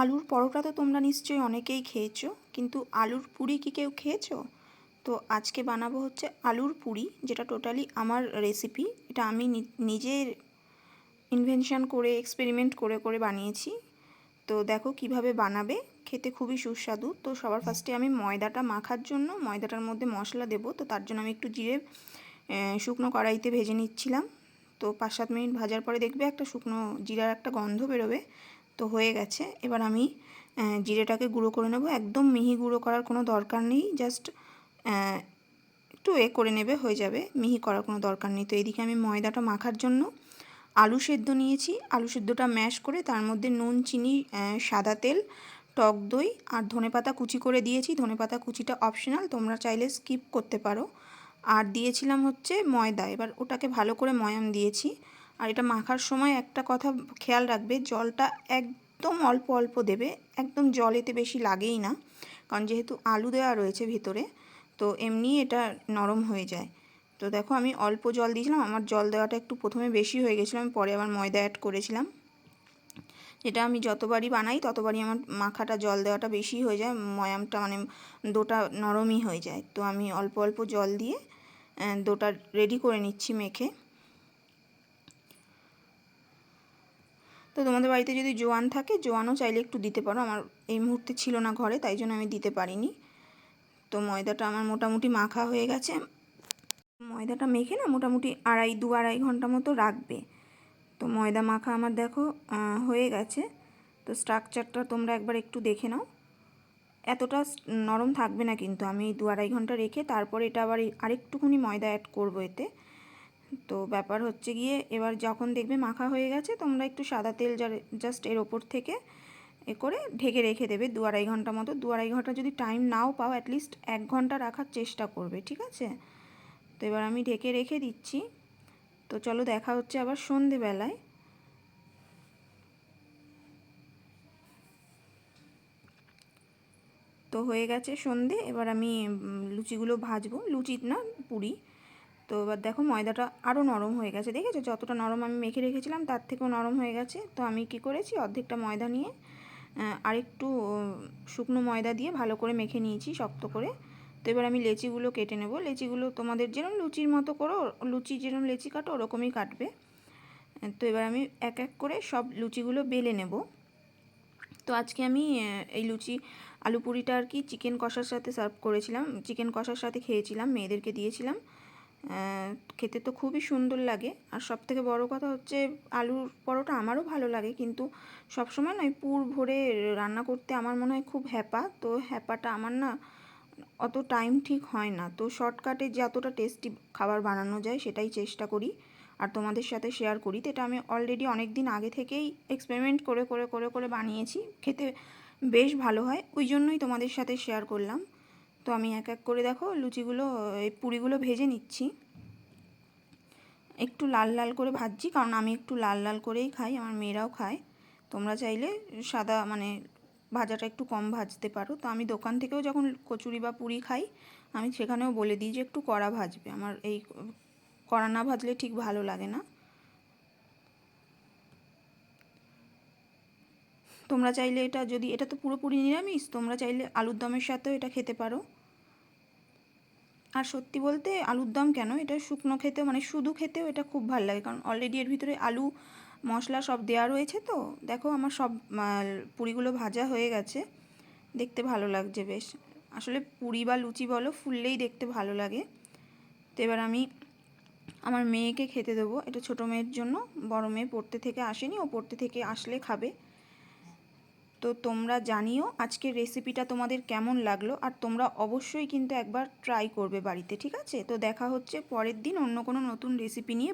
আলুর পরোটা তো তোমরা নিশ্চয়ই অনেকেই খেয়েছো, কিন্তু আলুর পুরি কি কেউ খেয়েছো? তো আজকে বানাবো হচ্ছে আলুর পুরি, যেটা টোটালি আমার রেসিপি এটা আমি নিজের ইনভেনশন করে এক্সপেরিমেন্ট করে করে বানিয়েছি। তো দেখো কীভাবে বানাবে, খেতে খুবই সুস্বাদু। তো সবার ফার্স্টে আমি ময়দাটা মাখার জন্য, ময়দাটার মধ্যে মশলা দেবো, তো তার জন্য আমি একটু জিরে শুকনো কড়াইতে ভেজে নিচ্ছিলাম। তো পাঁচ সাত মিনিট ভাজার পরে দেখবে একটা শুকনো, জিরার একটা গন্ধ বেরোবে। তো হয়ে গেছে। এবার আমি জিরেটাকে গুঁড়ো করে নেব। একদম মিহি গুঁড়ো করার কোনো দরকার নেই। জাস্ট একটু এ করে নেবে, হয়ে যাবে। মিহি করার কোনো দরকার নেই। তো এদিকে আমি ময়দাটা মাখার জন্য আলু সেদ্ধ নিয়েছি। আলু সেদ্ধটা ম্যাশ করে তার মধ্যে নুন, চিনি সাদা তেল, টক দই আর ধনেপাতা কুচি করে দিয়েছি। ধনেপাতা কুচিটা অপশনাল, তোমরা চাইলে স্কিপ করতে পারো। আর দিয়েছিলাম হচ্ছে ময়দা। এবার ওটাকে ভালো করে ময়াম দিয়েছি। আর এটা মাখার সময় একটা কথা খেয়াল রাখবে, জলটা একদম অল্প অল্প দেবে, একদম জল এতে বেশি লাগেই না, কারণ যেহেতু আলু দেওয়া রয়েছে ভিতরে, তো এমনি এটা নরম হয়ে যায়। তো দেখো আমি অল্প জল দিয়েছিলাম, আমার জল দেওয়াটা একটু প্রথমে বেশি হয়ে গেছিল, আমি পরে আবার ময়দা অ্যাড করেছিলাম। যেটা আমি যতবারই বানাই, ততবারই আমার মাখাটা জল দেওয়াটা বেশি হয়ে যায়, ময়ামটা মানে ডোটা নরমই হয়ে যায়। তো আমি অল্প অল্প জল দিয়ে ডোটা রেডি করে নিচ্ছি মেখে। তো তোমাদের বাড়িতে যদি জোয়ান থাকে, জোয়ানও চাইলে একটু দিতে পারো। আমার এই মুহূর্তে ছিল না ঘরে, তাই জন্য আমি দিতে পারিনি। তো ময়দাটা আমার মোটামুটি মাখা হয়ে গেছে। ময়দাটা মেখে না মোটামুটি আড়াই, দু আড়াই ঘণ্টা মতো রাখবে। তো ময়দা মাখা আমার দেখো হয়ে গেছে। তো স্ট্রাকচারটা তোমরা একবার একটু দেখে নাও। এতটা নরম থাকবে না কিন্তু। আমি দু আড়াই ঘণ্টা রেখে তারপর এটা আবার আরেকটুকুনি ময়দা অ্যাড করব এতে। তো ব্যাপার হচ্ছে গিয়ে এবার যখন দেখবে মাখা হয়ে গেছে, তোমরা একটু সাদা তেল জাস্ট এর ওপর থেকে এ করে ঢেকে রেখে দেবে দু আড়াই ঘণ্টা মতো। দু আড়াই ঘণ্টা যদি টাইম নাও পাও অ্যাটলিস্ট এক ঘণ্টা রাখার চেষ্টা করবে, ঠিক আছে? তো এবার আমি ঢেকে রেখে দিচ্ছি। তো চলো দেখা হচ্ছে আবার সন্ধেবেলায়। তো হয়ে গেছে সন্ধে, এবার আমি লুচিগুলো ভাজবো। লুচি না, পুরি। তো এবার দেখো ময়দাটা আরও নরম হয়ে গেছে, দেখেছ? যতটা নরম আমি মেখে রেখেছিলাম, তার থেকেও নরম হয়ে গেছে। তো আমি কি করেছি? অর্ধেকটা ময়দা নিয়ে আরেকটু শুকনো ময়দা দিয়ে ভালো করে মেখে নিয়েছি শক্ত করে। তো এবার আমি লেচিগুলো কেটে নেব। লেচিগুলো তোমাদের যেরকম লুচির মতো করো, লুচি যেরকম লেচি কাটো, ওরকমই কাটবে। তো এবার আমি এক এক করে সব লুচিগুলো বেলে নেব। তো আজকে আমি এই লুচি, আলু পুরিটা আর কি চিকেন কষার সাথে সার্ভ করেছিলাম। চিকেন কষার সাথে খেয়েছিলাম, মেয়েদেরকে দিয়েছিলাম। খেতে তো খুবই সুন্দর লাগে। আর সব থেকে বড়ো কথা হচ্ছে আলুর পরোটা আমারও ভালো লাগে, কিন্তু সবসময় নয়, পুর ভরে রান্না করতে আমার মনে হয় খুব হ্যাপা। তো হ্যাপাটা আমার না অত টাইম ঠিক হয় না। তো শর্টকাটে যতটা টেস্টি খাবার বানানো যায় সেটাই চেষ্টা করি আর তোমাদের সাথে শেয়ার করি। তো এটা আমি অলরেডি অনেক দিন আগে থেকেই এক্সপেরিমেন্ট করে করে করে করে বানিয়েছি। খেতে বেশ ভালো হয়, ওই জন্যই তোমাদের সাথে শেয়ার করলাম। তো আমি এক এক করে দেখো লুচিগুলো, এই পুরিগুলো ভেজে নিচ্ছি। একটু লাল লাল করে ভাজছি, কারণ আমি একটু লাল লাল করেই খাই, আমার মেয়েরাও খায়। তোমরা চাইলে সাদা মানে ভাজাটা একটু কম ভাজতে পারো। তো আমি দোকান থেকেও যখন কচুরি বা পুরি খাই, আমি সেখানেও বলে দিই যে একটু কড়া ভাজবে। আমার এই কড়া না ভাজলে ঠিক ভালো লাগে না। তোমরা চাইলে এটা, যদি এটা তো পুরোপুরি নিরামিষ, তোমরা চাইলে আলুর দমের সাথেও এটা খেতে পারো। আর সত্যি বলতে আলুর দম কেন? এটা শুকনো খেতে মানে শুধু খেতেও এটা খুব ভালো লাগে। কারণ অলরেডি এর ভিতরে আলু, মশলা সব দেওয়া রয়েছে তো। দেখো আমার সব পুরিগুলো ভাজা হয়ে গেছে। দেখতে ভালো লাগছে বেশ। আসলে পুরি বা লুচি বলো, ফুললেই দেখতে ভালো লাগে। তো এবার আমি আমার মেয়েকে খেতে দেবো। এটা ছোটো মেয়ের জন্য, বড় মেয়ে পড়তে থেকে আসেনি, ও পড়তে থেকে আসলে খাবে। তো তোমরা জানিও আজকের রেসিপিটা তোমাদের কেমন লাগল, আর তোমরা অবশ্যই কিন্তু একবার ট্রাই করবে বাড়িতে, ঠিক আছে? তো দেখা হচ্ছে পরের দিন অন্য কোনো নতুন রেসিপি নিয়ে।